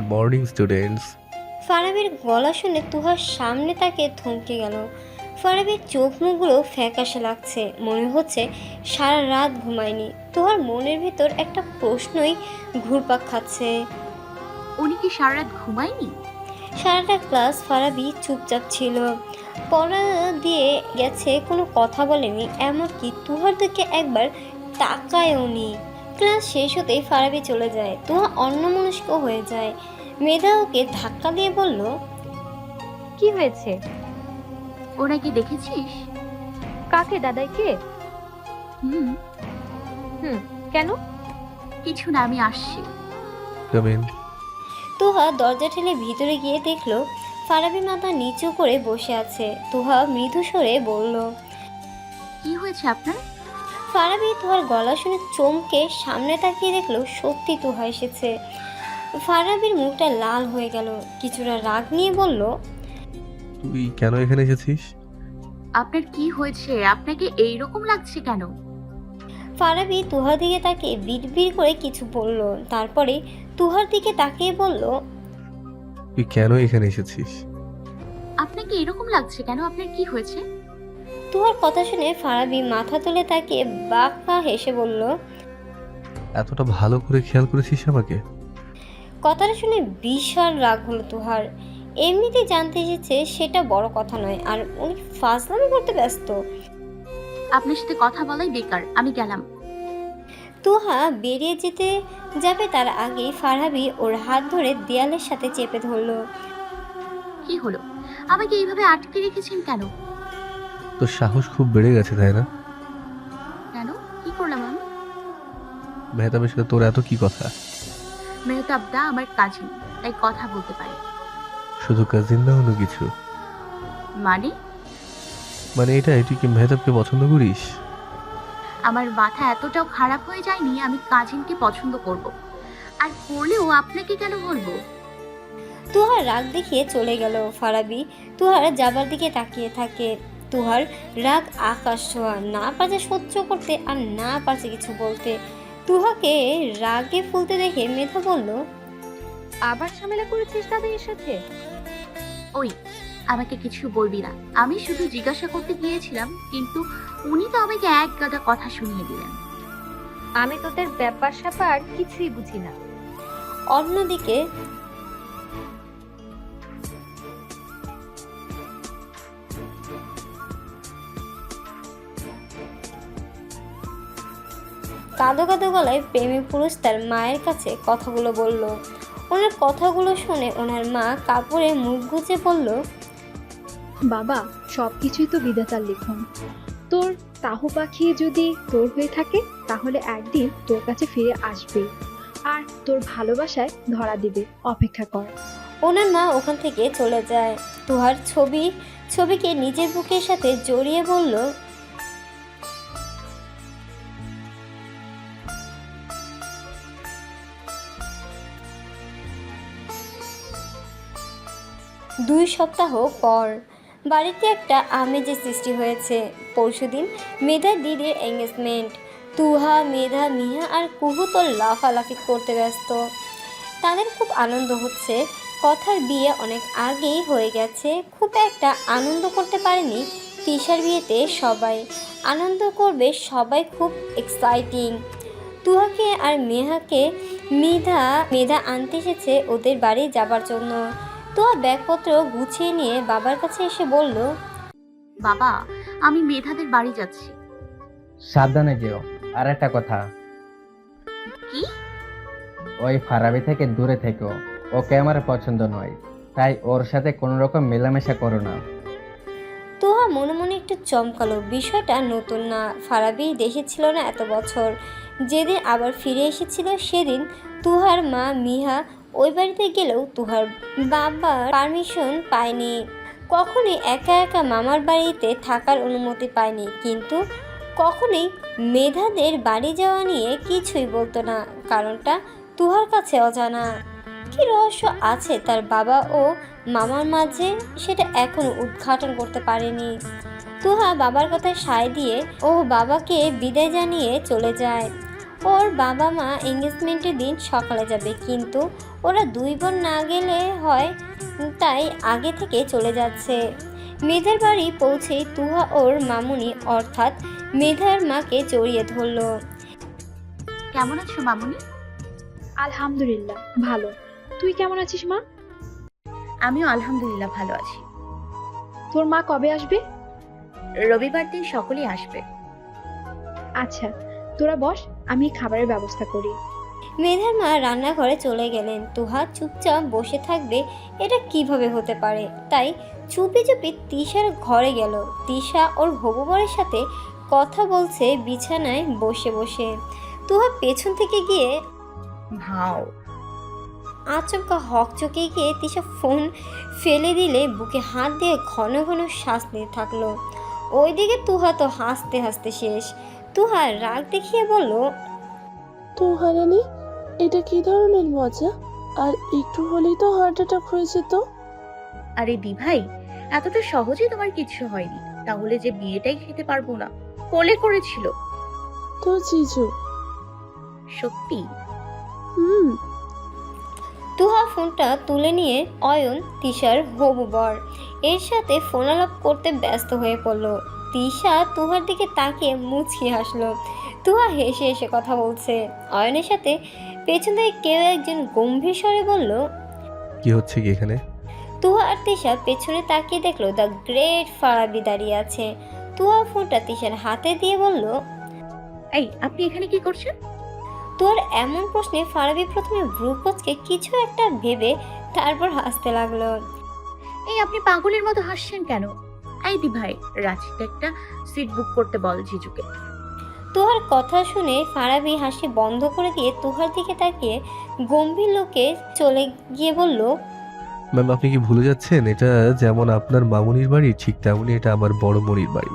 Good morning students ফারাবির গলা শুনে তুহার সামনে তাকে থমকে গেল। ফারাবির চোখ মুখগুলো ফ্যাকাশে লাগছে। মনে হচ্ছে সারা রাত ঘুমায়নি। তোহার মনের ভিতর একটা প্রশ্নই ঘুরপাক খাচ্ছে। উনি কি সারা রাত ঘুমায়নি? সারাটা ক্লাস ফারাবি চুপচাপ ছিল। পড়া দিয়ে গেছে কোনো কথা বলেনি। এমনকি তুহার দিকে একবার তাকায়ও নি ক্লাস শেষ হতেই ফারাবি চলে যায়। তুহা অন্যমনস্ক হয়ে যায়। মেধা ওকে ধাক্কা দিয়ে বলল কি হয়েছে? ওরা কি দেখেছিস? কাকে দাদাইকে? হুম হুম কেন? কিছু না আমি আসছি। কাম ইন তুহা দরজা ঠেলে ভিতরে গিয়ে দেখল ফারাবি মাথা নিচু করে বসে আছে। তুহা মৃদু স্বরে বলল কি হয়েছে আপনার? ফারাবি তুহার গলা শুনে চমকে সামনে তাকিয়ে দেখল সত্যি তুহা এসেছে। ফারাবির মুখটা লাল হয়ে গেল কিছুটা রাগ নিয়ে বলল তুই কেন এখানে এসেছিস? আপনার কি হয়েছে? আপনাকে এই রকম লাগছে কেন? ফারাবি তুহার দিকে তাকিয়ে বিড়বিড় করে কিছু বলল তারপরে তুহার দিকে তাকিয়ে বলল তুই কেন এখানে এসেছিস? আপনাকে এরকম লাগছে কেন? আপনার কি হয়েছে? তুহার কথা শুনে ফারাবি মাথা তুলে তাকিয়ে বাঁকা হেসে বলল এতটা ভালো করে খেয়াল করেছিস আমাকে? কথাটা শুনে বিশাল রাগ হলো তুহার। এমনিতেই জানতে এসেছে সেটা বড় কথা নয় আর উনি ফাজলামি করতে ব্যস্ত। আপনার সাথে কথা বলাই বেকার আমি গেলাম। তুহা বেরিয়ে যেতে যাবে তার আগে ফারহাবি ওর হাত ধরে দেয়ালের সাথে চেপে ধরলো। কি হলো? আমাকে এইভাবে আটকে রেখেছেন কেন? তোর সাহস খুব বেড়ে গেছে তাই না? কেন? কি করলাম আমি? মেহতাবের সাথে তোর এত কি কথা? মেহতাব দা আমার কাজিন তাই কথা বলতে পারি। শুধু কাজিন না অন্য কিছু? মানে? মানে এটা তুই কি মেহতাবকে পছন্দ করিস? আমার মাথা এতটাও খারাপ হয়ে যায়নি আমি কাজিনকে পছন্দ করব। আর করলেও আপনাকে কেন বলব? তুহার রাগ দেখিয়ে চলে গেল ফারাবি। তুহার যাবার দিকে তাকিয়ে থাকে। তুহার রাগ আকাশ ছোঁয়া। না পারছে সহ্য করতে আর না পারছে কিছু বলতে। তুহাকে রাগে ফুলতে দেখে মেধা বলল আবার ঝামেলা করেছিস দাদাইয়ের সাথে? ওই আমাকে কিছু বলবি না। আমি শুধু জিজ্ঞাসা করতে গিয়েছিলাম কিন্তু উনি তো আমাকে এক গাদা কথা শুনিয়ে দিলেন। আমি তোদের ব্যাপার স্যাপার কিছুই বুঝি না। অন্যদিকে কাঁদো কাঁদো গলায় প্রেমী পুরুষ তার মায়ের কাছে কথাগুলো বলল। ওনার কথাগুলো শুনে ওনার মা কাপড়ে মুখ গুজে বলল বাবা সব কিছুই তো বিধাতার লিখন। তোর তাহু পাখি যদি তোর হয়ে থাকে তাহলে একদিন তোর কাছে ফিরে আসবে। আর তোর ভালোবাসায় ধরা দিবে অপেক্ষা কর। ওনার মা ওখান থেকে চলে যায়। তোহার ছবি ছবিকে নিজের বুকের সাথে জড়িয়ে বলল দুই সপ্তাহ পর বাড়িতে একটা আমেজের সৃষ্টি হয়েছে। পরশুদিন মেধা দিদির এঙ্গেজমেন্ট তুহা, মেধা মিহা আর কুহু লাফালাফি করতে ব্যস্ত। তাদের খুব আনন্দ হচ্ছে। কথার বিয়ে অনেক আগেই হয়ে গেছে। খুব একটা আনন্দ করতে পারেনি তিশার বিয়েতে সবাই। আনন্দ করবে সবাই খুব এক্সাইটিং তুহাকে আর মেহাকে মেধা মেধা আনতে এসেছে ওদের বাড়ি যাবার জন্য। তুহা ব্যাগপত্র গুছিয়ে নিয়ে বাবার কাছে এসে বলল বাবা আমি মেধাদের বাড়ি যাচ্ছি। সাবধানে যেও। আর একটা কথা। কি? ওই ফারাবি থেকে দূরে থেকো। ওকে আমার পছন্দ নয়। তাই ওর সাথে কোনো রকম মেলামেশা করো না। তোহা মনে মনে একটু চমকালো। বিষয়টা নতুন না। ফারাবি দেশে ছিল না এত বছর। যেদিন আবার ফিরে এসেছিল সেদিন তুহার মা মিহা ওই বাড়িতে গেলেও তুহার বাবার পারমিশন পায়নি। কখনোই একা একা মামার বাড়িতে থাকার অনুমতি পায়নি, কিন্তু কখনোই মেধাদের বাড়ি যাওয়া নিয়ে কিছুই বলতো না, কারণটা তুহার কাছে অজানা। কি রহস্য আছে তার বাবা ও মামার মাঝে, সেটা এখনও উদ্ঘাটন করতে পারেনি। তুহা বাবার কথায় সায় দিয়ে ও বাবাকে বিদায় জানিয়ে চলে যায়। ওর বাবা মা এঙ্গেজমেন্টের দিন সকালে যাবে কিন্তু ওরা দুই বোন না গেলে হয় তাই আগে থেকে চলে যাচ্ছে। মেধার বাড়ি পৌঁছে তুহা ওর মামুনি অর্থাৎ মেধার মাকে জড়িয়ে ধরলো। কেমন আছো মামুনি? আলহামদুলিল্লাহ ভালো। তুই কেমন আছিস মা? আমিও আলহামদুলিল্লাহ ভালো আছি। তোর মা কবে আসবে? রবিবার দিন সকলেই আসবে। আচ্ছা তোরা বস আমি খাবারের ব্যবস্থা করি। মেধার মা রান্নাঘরে চলে গেলেন। তুহা চুপচাপ বসে থাকবে এটা কীভাবে হতে পারে? তাই চুপি চুপি তিশার ঘরে গেল। তিশা ওর হবু বরের সাথে কথা বলছে বিছানায় বসে বসে। তুহা পেছন থেকে গিয়ে ভাও। আচমকা হকচকে গিয়ে তিশা ফোন ফেলে দিলে বুকে হাত দিয়ে ঘন ঘন শ্বাস নিয়ে থাকল। ওইদিকে তুহা তো হাসতে হাসতে শেষ। তুহা রাগ দেখিয়ে বলল তো হারানি এটা কি ধরনের মজা? আর একটু হলেই তো হার্ট অ্যাটাক হয়েছে তো। আরে দি ভাই এতটা সহজে তোমার কিছু হয়নি। তাহলে যে বিয়েটাই খেতে পারব না কোলে করেছিল। তো জিজু। সত্যি? হুম। তুহা ফোনটা তুলে নিয়ে অয়ন তিশার হবু বর এর সাথে ফোন আলাপ করতে ব্যস্ত হয়ে পড়ল। তিশা তুহার দিকে তাকিয়ে মুচকি হাসলো। তুহা হেসে হেসে কথা বলছে। অয়নের সাথে পেছন থেকে কেউ একজন গম্ভীর স্বরে বলল কি হচ্ছে কি এখানে? তুহা আর তিশা পেছনে তাকিয়ে দেখল দ্য গ্রেট ফারাবি দাঁড়িয়ে আছে। তুহা ফোনটা তিশার হাতে দিয়ে বলল এই আপনি এখানে কি করছেন? তোর এমন প্রশ্নে ফারাবি প্রথমে ভ্রুকোচকে কিছু একটা ভেবে তারপর হাসতে লাগল। এই আপনি পাগলের মতো হাসছেন কেন? এই দি ভাই রাঁচিতে একটা সিট বুক করতে বল জিজুকে। তোহার কথা শুনে ফারাবি হাসি বন্ধ করে দিয়ে তোহার দিকে তাকিয়ে গম্ভীর লোকে চলে গিয়ে বলল ম্যাম আপনি কি ভুলে যাচ্ছেন? এটা যেমন আপনার মামুনির বাড়ি ঠিক তেমনই এটা আমার বড় মনির বাড়ি।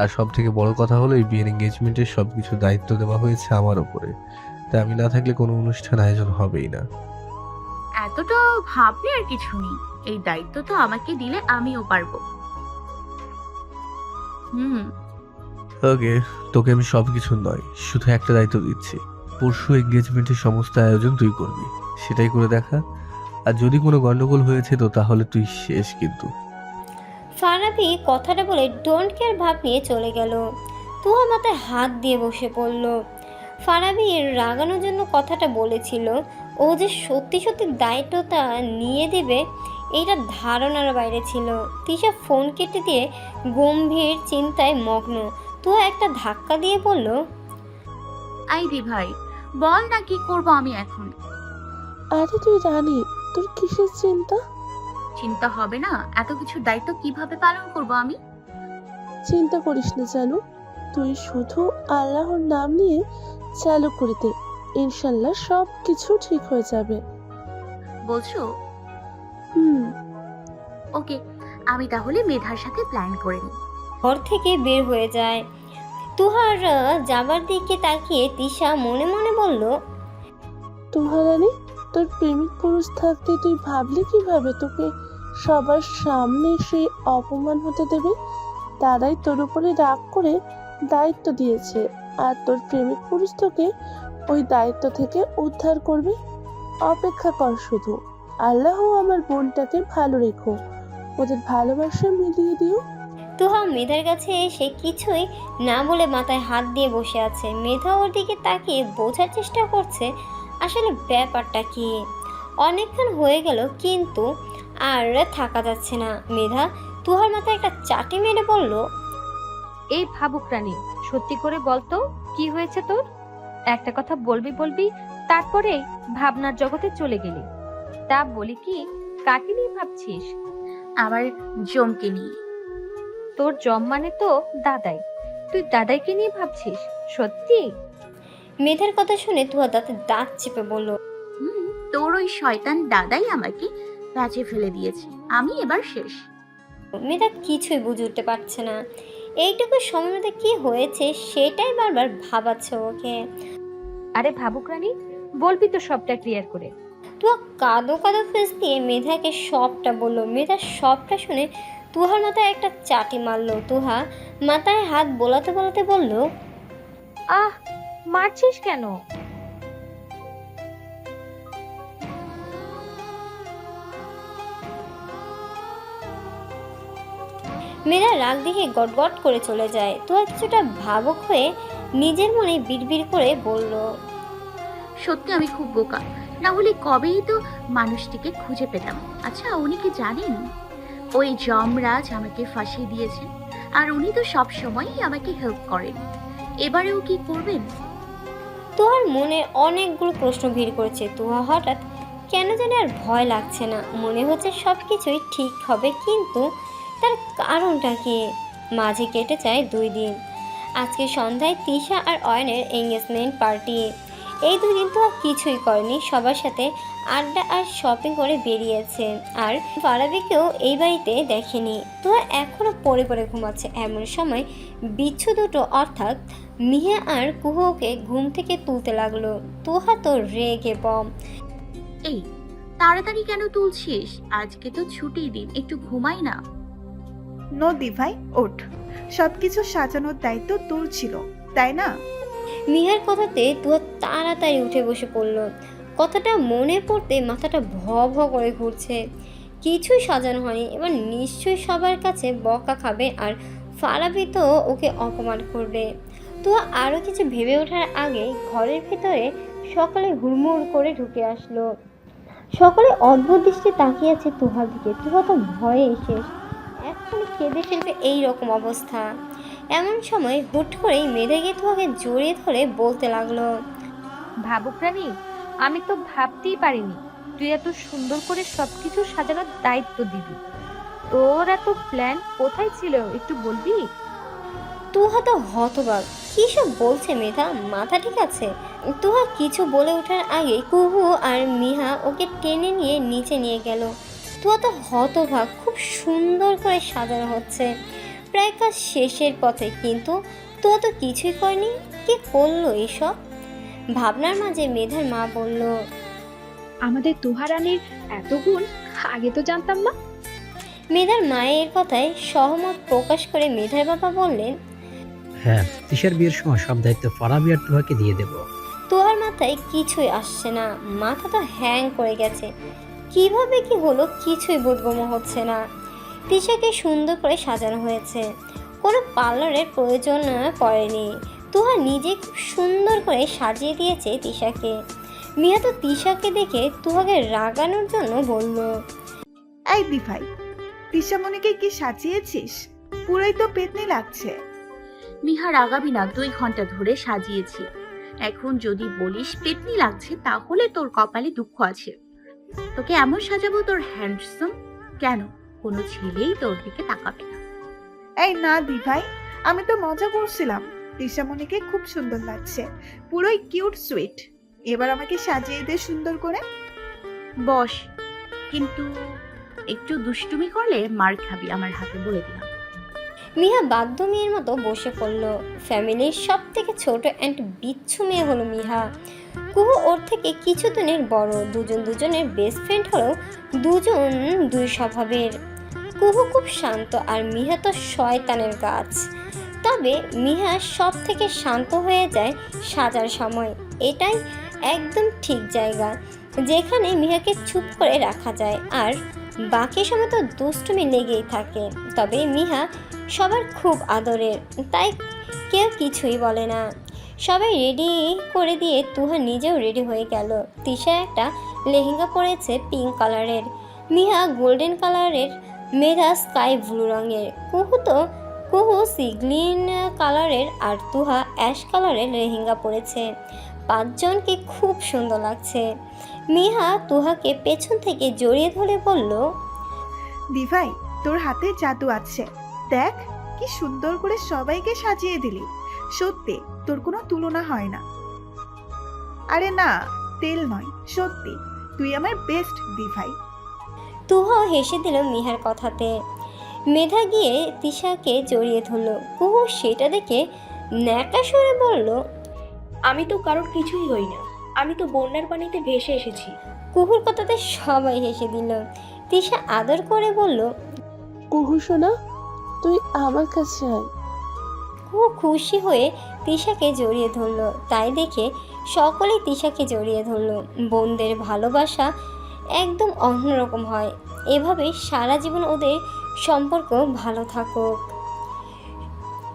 আর সব থেকে বড় কথা হলো এই বিয়ের এঙ্গেজমেন্টের সব কিছু দায়িত্ব দেওয়া হয়েছে আমার ওপরে তাই আমি না থাকলে কোনো অনুষ্ঠান আয়োজন হবেই না। এতটা ভাবলে আর কিছু নেই। এই দায়িত্ব তো আমাকে দিলে আমিও পারব। হুম। ওকে তোকে আমি সব কিছু নয় শুধু একটা দায়িত্ব দিচ্ছি। পরশু এঙ্গেজমেন্টের সমস্ত আয়োজন তুই করবি সেটাই করে দেখা। আর যদি কোনো গন্ডগোল হয়েছে তো তাহলে তুই শেষ কিন্তু। ফারাবি কথাটা বলে ডোন্ট কেয়ার ভাব নিয়ে চলে গেল। তুহা মাথায় হাত দিয়ে বসে পড়ল। ফারাবি রাগানোর জন্য কথাটা বলেছিল ও যে সত্যি সত্যি দায়িত্বটা নিয়ে দেবে এটা ধারণার বাইরে ছিল। তিশা ফোন কেটে দিয়ে গম্ভীর চিন্তায় মগ্ন। তুহা একটা ধাক্কা দিয়ে বলল আই দি ভাই বল না কি করব আমি এখন? আরে তুই রানী তোর কিসের চিন্তা? চিন্তা হবে না এত কিছু দায়িত্ব কীভাবে পালন করব আমি? চিন্তা করিস না জানু তুই শুধু আল্লাহর নাম নিয়ে চালু করে দে। ইনশাল্লাহ সব কিছু ঠিক হয়ে যাবে। বলছো হুম। ওকে আমি তাহলে মেধার সাথে প্ল্যান করে নিই। ঘর থেকে বের হয়ে যায়। তুহার যাবার দিকে তাকিয়ে তিশা মনে মনে বলল তুহারানি তোর প্রেমিক পুরুষ থাকতে তুই ভাবলি কীভাবে? তোকে সবার সামনে সে অপমান হতে দেবে? তারাই তোর উপরে রাগ করে দায়িত্ব দিয়েছে। আর তোর প্রেমিক পুরুষ তোকে ওই দায়িত্ব থেকে উদ্ধার করবে? অপেক্ষা কর শুধু। আল্লাহ আমার বোনটাকে ভালো রেখো। ওদের ভালোবাসা মিলিয়ে দিও। তুহা মেধার কাছে এসে কিছুই না বলে মাথায় হাত দিয়ে বসে আছে। মেধা ওর দিকে তাকিয়ে বোঝার চেষ্টা করছে আসলে ব্যাপারটা কি? অনেকক্ষণ হয়ে গেল কিন্তু আর থাকা যাচ্ছে না। মেধা তুহার মাথায় একটা চাটি মেরে বলল এই ভাবুক রানী সত্যি করে বলতো কি হয়েছে তোর? একটা কথা বলবি বলবি তারপরে ভাবনার জগতে চলে গেলি। তা বলি কি কাকে নিয়ে ভাবছিস? আমার জমকে নিয়ে। তোর জম মানে তো দাদাই। তুই দাদাইকে নিয়ে ভাবছিস? সত্যি? মেধার কথা শুনে তুহা দাঁতে দাঁত চেপে বলল হুম তোর ওই শয়তান দাদাই আমাকে প্যাচে ফেলে দিয়েছে। আমি এবার শেষ। মেধা কিছুই বুঝে উঠতে পারছে না। এইটুকু সময়ের মধ্যে কি হয়েছে সেটাই বারবার ভাবাচ্ছে ওকে। আরে ভাবুক রানী বলবি তো সবটা ক্লিয়ার করে। তুহা কাঁদো কাদো ফেস দিয়ে মেধাকে সবটা বলল। মেধা সবটা শুনে তুহার মাথায় একটা চাটি মারলো। তুহা মাথায় হাত বোলাতে বোলাতে বলল আহ মারছিস কেন? মেয়েরা রাগ দেখে গটগট করে চলে যায়। তুহা কিছুটা ভাবুক হয়ে নিজের মনে বিড়বিড় করে বলল সত্যি আমি খুব বোকা। না হলে কবেই তো মানুষটিকে খুঁজে পেতাম। আচ্ছা উনি কি জানেন? ওই যমরাজ আমাকে ফাঁসিয়ে দিয়েছেন, আর উনি তো সব সময়ই আমাকে হেল্প করেন। এবারেও কি করবেন? তুহার মনে অনেকগুলো প্রশ্ন ভিড় করেছে। তুহা হঠাৎ কেন জানি আর ভয় লাগছে না। মনে হচ্ছে সব কিছুই ঠিক হবে, কিন্তু তার কারণটা কি? মাঝে কেটে যায় দুই দিন। আজকে সন্ধ্যায় তিশা আর অয়নের এঙ্গেজমেন্ট পার্টি এই দুই দিন তো আর কিছুই করেনি। সবার সাথে আড্ডা আর শপিং করে বেরিয়েছে। আর ফারাবিকেও এই বাড়িতে দেখেনি। তো এখনও পরে পরে ঘুমাচ্ছে। এমন সময় বিচ্ছু দুটো অর্থাৎ মিয়া আর কুহুকে ঘুম থেকে তুলতে লাগল। তুহা তো রেগে বম। এই তাড়াতাড়ি কেন তুলছিস? আজকে তো ছুটির দিন একটু ঘুমাই না। নদী ভাই ওঠ। সবকিছু সাজানোর দায়িত্ব তোর ছিল তাই না? মিহার কথাতে তুহা তাড়াতাড়ি উঠে বসে পড়ল। কথাটা মনে পড়তে মাথাটা ভ ভ করে ঘুরছে। কিছুই সাজানো হয়নি। এবার নিশ্চয়ই সবার কাছে বকা খাবে আর ফারাবি তো ওকে অপমান করবে। তুহা আরও কিছু ভেবে ওঠার আগে ঘরের ভিতরে সকালে হুড়মুড় করে ঢুকে আসলো। সকলে অদ্ভুত দৃষ্টি তাকিয়ে আছে তুহার দিকে। তুহা তো ভয়ে শেষ। এখন কেঁদে ফেলবে এই রকম অবস্থা। এমন সময় হুট করেই মেধে গিয়ে তুহাকে জড়িয়ে ধরে বলতে লাগল ভাবুক রানী আমি তো ভাবতেই পারিনি। তুই এত সুন্দর করে সবকিছু সাজানোর দায়িত্ব দিবি। তোর এত প্ল্যান কোথায় ছিল একটু বলবি? তুহা তো হতবাক। কী সব বলছে মেধা? মাথা ঠিক আছে? তুহা কিছু বলে ওঠার আগে কুহু আর মিহা ওকে টেনে নিয়ে নিচে নিয়ে গেল। তুহা তো হতভাগ খুব সুন্দর করে সাজানো হচ্ছে। প্রায় কাজ শেষের পথে কিন্তু তো তো কিছুই করেনি। কি করল এসব? ভাবনার মাঝে মেধার মা বলল আমাদের তুহারানির এত গুণ আগে তো জানতাম না। মেধার মায়ের কথায় সহমত প্রকাশ করে মেধার বাবা বললেন হ্যাঁ তিশার বিয়ের সময় সব দায়িত্ব ফারাবি আর তুহাকে দিয়ে দেব। তোহার মাথায় কিছুই আসছে না মাথা তো হ্যাং করে গেছে। কীভাবে কি হলো কিছুই বোধগম্য হচ্ছে না। তিশাকে সুন্দর করে সাজানো হয়েছে। কোনো পার্লারের প্রয়োজন পড়েনি। তুহা নিজে খুব সুন্দর করে সাজিয়ে দিয়েছে তিশাকে। মিয়া তো তিশাকে দেখে তুহাকে রাগানোর জন্য বলল এই দিভাই দিশামণিকে কি সাজিয়েছিস? পুরোই তো পেতনি লাগছে। মিহা রাগাবি না দুই ঘণ্টা ধরে সাজিয়েছি। এখন যদি বলিস পেটনি লাগছে তাহলে তোর কপালে দুঃখ আছে। তোকে এমন সাজাবো তোর হ্যান্ডসাম কেন? কোনো ছেলেই তোর দিকে তাকাবে না। এই না দিভাই আমি তো মজা করছিলাম। দিশামণিকে খুব সুন্দর লাগছে। পুরোই কিউট সুইট। এবার আমাকে সাজিয়ে দে সুন্দর করে। বস কিন্তু একটু দুষ্টুমি করলে মার খাবি আমার হাতে বলে দিলাম। মিহা বাধ্য মেয়ের মতো বসে পড়ল। ফ্যামিলির সব থেকে ছোট অ্যান্ড বিচ্ছু মেয়ে হলো মিহা। কুহু ওর থেকে কিছু দিনের বড়। দুজন দুজনের বেস্ট ফ্রেন্ড হলেও দুজন দুই স্বভাবের। কুহু খুব শান্ত আর মিহা তো শয়তানের গাছ। তবে মিহা সব থেকে শান্ত হয়ে যায় সাজার সময়। এটাই একদম ঠিক জায়গা, যেখানে মিহাকে চুপ করে রাখা যায় আর বাকি সময় তো দুষ্টুমি লেগেই থাকে। তবে মিহা সবার খুব আদরের, তাই কেউ কিছুই বলে না। সবাই রেডি করে দিয়ে তুহা নিজেও রেডি হয়ে গেল। তিশা একটা লেহেঙ্গা পরেছে পিঙ্ক কালারের। মিহা গোল্ডেন কালারের মেঘা স্কাই ব্লু রঙের। কুহু তো কুহু সিগ্লিন কালারের আর তুহা অ্যাশ কালারের লেহেঙ্গা পরেছে। পাঁচজনকে খুব সুন্দর লাগছে। মিহা তুহাকে পেছন থেকে জড়িয়ে ধরে বলল, দিভাই, তোর হাতে জাদু আছে। দেখ, কি সুন্দর করে সবাইকে সাজিয়ে দিলি। সত্যি, তোর কোনো তুলনা হয় না। আরে না, তেল নয়, সত্যি। তুই আমার বেস্ট দিভাই। তুহাও হেসে দিল মিহার কথাতে। মেধা গিয়ে তিশাকে জড়িয়ে ধরলো। কুহু সেটা দেখে ন্যাকা সরে বলল আমি তো কারোর কিছুই হই না। আমি তো বন্যার পানিতে ভেসে এসেছি। কুহুর কথাতে সবাই হেসে দিল। তিশা আদর করে বলল কুহু সোনা তুই আমার কাছে আয়। কুহু খুশি হয়ে তিশাকে জড়িয়ে ধরলো। তাই দেখে সকলেই তিশাকে জড়িয়ে ধরলো। বোনদের ভালোবাসা একদম অন্যরকম হয়। এভাবে সারা জীবন ওদের সম্পর্ক ভালো থাকুক।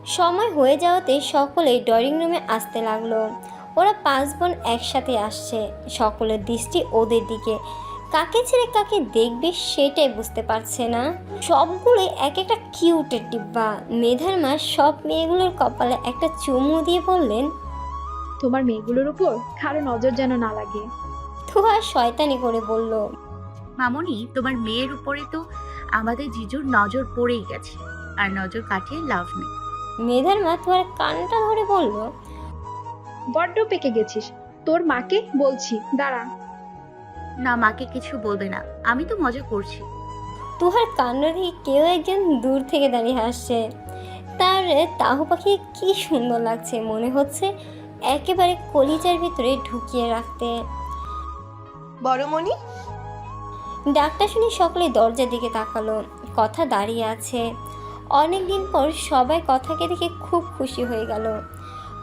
সময় হয়ে যাওয়াতে সকলে ড্রয়িং রুমে আসতে লাগল। ওরা পাঁচ বোন একসাথে আসছে। সকলের দৃষ্টি ওদের দিকে। কাকে ছেড়ে কাকে দেখবে সেটাই বুঝতে পারছে না। সবগুলো এক একটা কিউটের ডিব্বা। মেধার মা সব মেয়েগুলোর কপালে একটা চুমু দিয়ে বললেন, তোমার মেয়েগুলোর উপর কারও নজর যেন না লাগে। তুহা শয়তানি করে বলল মামনি তোমার মেয়ের উপরে তো আমাদের জিজুর নজর পড়েই গেছে আর নজর কাটিয়ে লাভ নেই। মেধার মা তোমার কানটা ধরে বলল বড্ড পেকে গেছিস। তোর মাকে বলছি দাঁড়া। না মাকে কিছু বলবে না। আমি তো মজা করছি। তুহার কাণ্ড দিয়ে কেউ একজন দূর থেকে দাঁড়িয়ে হাসছে। তার তাহু পাখি কি সুন্দর লাগছে মনে হচ্ছে একেবারে কলিজার ভিতরে ঢুকিয়ে রাখতে। বড়মণি ডাকটা শুনে সকলে দরজার দিকে তাকালো, কথা দাঁড়িয়ে আছে। অনেক দিন পর সবাই কথাকে দেখে খুব খুশি হয়ে গেল।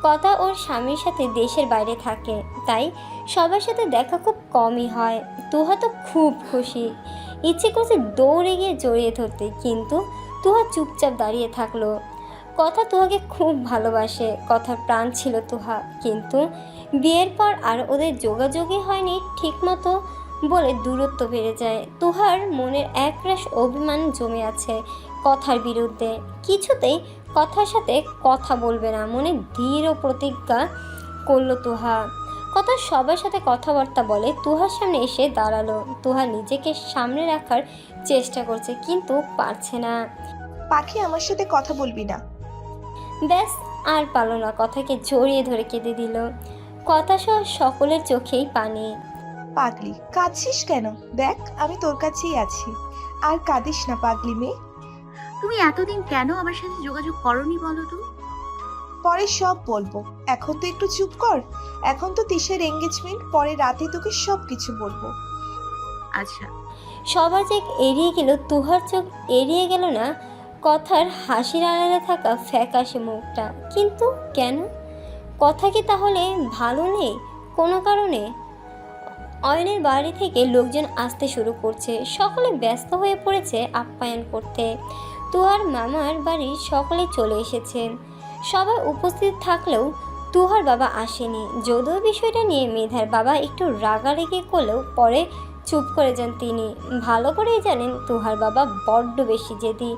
কথা ওর স্বামীর সাথে দেশের বাইরে থাকে, তাই সবার সাথে দেখা খুব কমই হয়। তুহা তো খুব খুশি। ইচ্ছে করছে দৌড়ে গিয়ে জড়িয়ে ধরতে, কিন্তু তুহা চুপচাপ দাঁড়িয়ে থাকল। কথা তুহাকে খুব ভালোবাসে, কথার প্রাণ ছিল তুহা, কিন্তু বিয়ের পর আর ওদের যোগাযোগই হয়নি ঠিকমতো বলে দূরত্ব বেড়ে যায়। তুহার মনের একরাশ অভিমান জমে আছে কথার বিরুদ্ধে। কিছুতেই কথার সাথে কথা বলবে না মনে দৃঢ় প্রতিজ্ঞা করল তুহা। কথা সবার সাথে কথাবার্তা বলে তুহার সামনে এসে দাঁড়াল। তুহা নিজেকে সামনে রাখার চেষ্টা করছে কিন্তু পারছে না। পাখি আমার সাথে কথা বলবি না। ব্যাস আর পালো না। কথাকে জড়িয়ে ধরে কেঁদে দিল। কথা সহ সকলের চোখেই পানি। পাগলি কাঁদছিস কেন? দেখ আমি তোর কাছেই আছি। আর কাঁদিস না পাগলি মেয়ে। তুমি এতদিন কেন আমার সাথে যোগাযোগ করনি বলো তো? পরে সব বলব। এখন তো একটু চুপ কর। এখন তো তিশার এঙ্গেজমেন্ট পরে রাতে তোকে সব কিছু বলব। আচ্ছা। সবার চোখ এড়িয়ে গেল তুহার চোখ এড়িয়ে গেল না কথার হাসির আড়ালে থাকা ফ্যাকাশে মুখটা। কিন্তু কেন? কথা কি তাহলে ভালো নেই? কোনো কারণে? অয়নের বাড়ি থেকে লোকজন আসতে শুরু করছে। সকলে ব্যস্ত হয়ে পড়েছে আপ্যায়ন করতে। তুহার মামার বাড়ি সকলে চলে এসেছেন সবাই উপস্থিত থাকলেও তুহার বাবা আসেনি। যদিও বিষয়টা নিয়ে মেধার বাবা একটু রাগারেগি করলেও পরে চুপ করে যান তিনি। ভালো করেই জানেন তুহার বাবা বড্ড বেশি জেদি।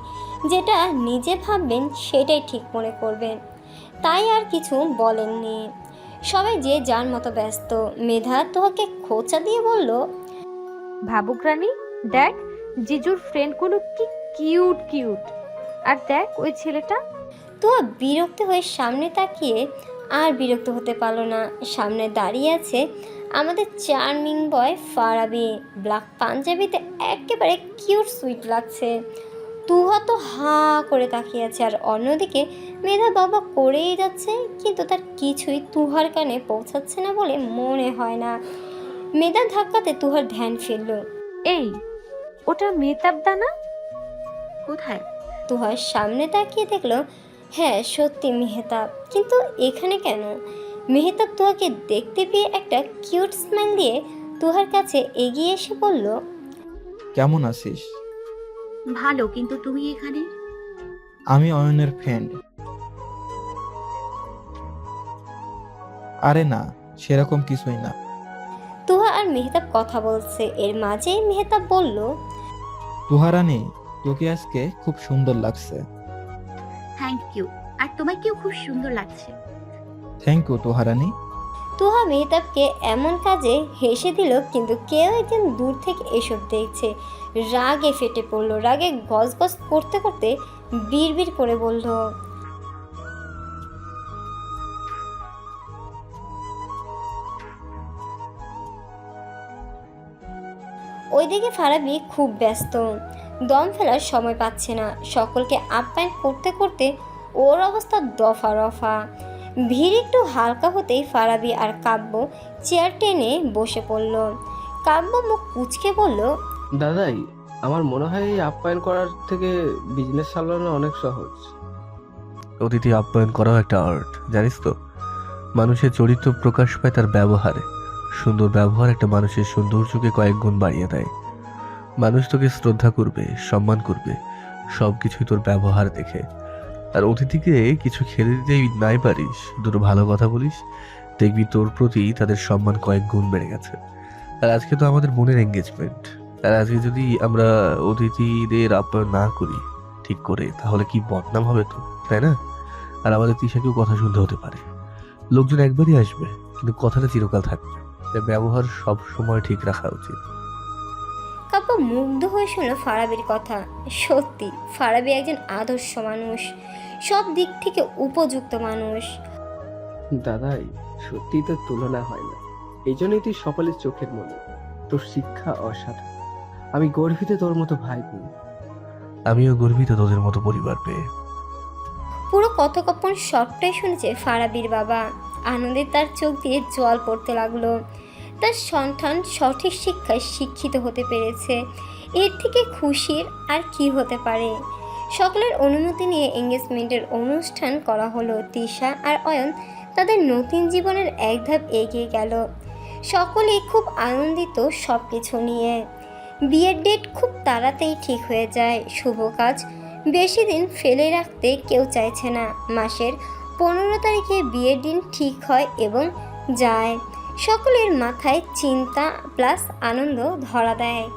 যেটা নিজে ভাববেন সেটাই ঠিক মনে করবেন। তাই আর কিছু বলেননি। সবাই যে যার মতো ব্যস্ত। মেধা তোহাকে খোঁচা দিয়ে বলল ভাবুক রানী দেখ জিজুর ফ্রেন্ডগুলো কি কিউট কিউট। আর দেখ ওই ছেলেটা? তুহা বিরক্ত হয়ে সামনে তাকিয়ে আর বিরক্ত হতে পারল না। সামনে দাঁড়িয়ে আছে আমাদের চার্মিং বয় ফারাবি। ব্ল্যাক পাঞ্জাবিতে একেবারে কিউট সুইট লাগছে। তুহা তো হা করে তাকিয়ে আছে আর অন্যদিকে মেধা বাবা করেই যাচ্ছে কিন্তু তার কিছুই তুহার কানে পৌঁছাচ্ছে না বলে মনে হয় না। মেধা ধাক্কাতে তুহার ধ্যান ফিরল। এই ওটা মেহতাব দানা? কোথায়? তুহার সামনে তাকিয়ে দেখল হ্যাঁ সত্যি মেহতাব। কিন্তু এখানে কেন? মেহতাব তুহাকে দেখতে পেয়ে একটা কিউট স্মাইল দিয়ে তুহার কাছে এগিয়ে এসে বলল কেমন আছিস? ভালো কিন্তু তুমি এখানে? আমি অয়নের ফ্রেন্ড আরে না সেরকম কিছুই না। তুহা আর মেহতাব কথা বলছে। এর মাঝেই মেহতাব বলল তুহারানি তোকে আজকে খুব সুন্দর লাগছে। থ্যাংক ইউ আর তোমাকেও খুব সুন্দর লাগছে। Thank you Tuharani. তুহা মেহতাবকে এমন কাজে হেসে দিল, কিন্তু কেউ একজন দূর থেকে এসব দেখছে। রাগে ফেটে পড়ল, রাগে গজগজ করতে করতে বিড়বিড় করে বলল, ওইদিকে ফারাবি খুব ব্যস্ত, দম ফেলার সময় পাচ্ছে না। সকলকে আপ্যায়ন করতে করতে ওর অবস্থা দফা রফা। ভিড় একটু হালকা হতেই ফারাবি আর কাব্য চেয়ার টেনে বসে পড়ল। কাব্য মুখ কুচকে বলল দাদাই আমার মনে হয় এই আপ্যায়ন করার থেকে বিজনেস চালানো অনেক সহজ। অতিথি আপ্যায়ন করাও একটা আর্ট জানিস তো? মানুষের চরিত্র প্রকাশ পায় তার ব্যবহারে। সুন্দর ব্যবহার একটা মানুষের সৌন্দর্যকে কয়েক গুণ বাড়িয়ে দেয়। মানুষ তোকে শ্রদ্ধা করবে সম্মান করবে সব কিছুই তোর ব্যবহার দেখে। আর অতিথিকে কিছু খেতে দিতে নাই পারিস। দুটো ভালো কথা বলিস। দেখবি তোর প্রতি তাদের সম্মান কয়েক গুণ বেড়ে গেছে। আর আজকে তো আমাদের বোনের এঙ্গেজমেন্ট আর আজকে যদি আমরা অতিথিদের আপ্যায়ন না করি ঠিক করে, তাহলে কি বদনাম হবে তো, তাই না? আর আমাদের তিশাকেও কথা শুনতে হতে পারে। লোকজন একবারই আসবে, কিন্তু কথাটা চিরকাল থাকবে। তাই ব্যবহার সব সময় ঠিক রাখা উচিত। কাব্য মুগ্ধ হয়ে শুনল ফারাবির কথা। সত্যি, ফারাবি একজন আদর্শ মানুষ। সব দিক থেকে উপযুক্ত মানুষ। দাদাই সত্যি তো তুলনা হয় না। এই জন্যই তুই সকলের চোখের মনে। তোর শিক্ষা অসাধারণ। আমি গর্বিত তোর মতো ভাই বোন। আমিও গর্বিত তোদের মতো পরিবার পেয়ে। পুরো কথোপকথন সবটাই শুনেছে ফারাবির বাবা। আনন্দে তার চোখ দিয়ে জল পড়তে লাগল। তার সন্তান সঠিক শিক্ষায় শিক্ষিত হতে পেরেছে। এর থেকে খুশির আর কি হতে পারে? সকলের অনুমতি নিয়ে এঙ্গেজমেন্টের অনুষ্ঠান করা হলো তিশা আর অয়ন। তাদের নতুন জীবনের এক ধাপ এগিয়ে গেল। সকলেই খুব আনন্দিত সব কিছু নিয়ে। বিয়ের ডেট খুব তাড়াতাড়ি ঠিক হয়ে যায়। শুভ কাজ। বেশি দিন ফেলে রাখতে কেউ চাইছে না। মাসের পনেরো তারিখে বিয়ের দিন ঠিক হয় এবং যায়। সকলের মাথায় চিন্তা প্লাস আনন্দ ধরা দেয়।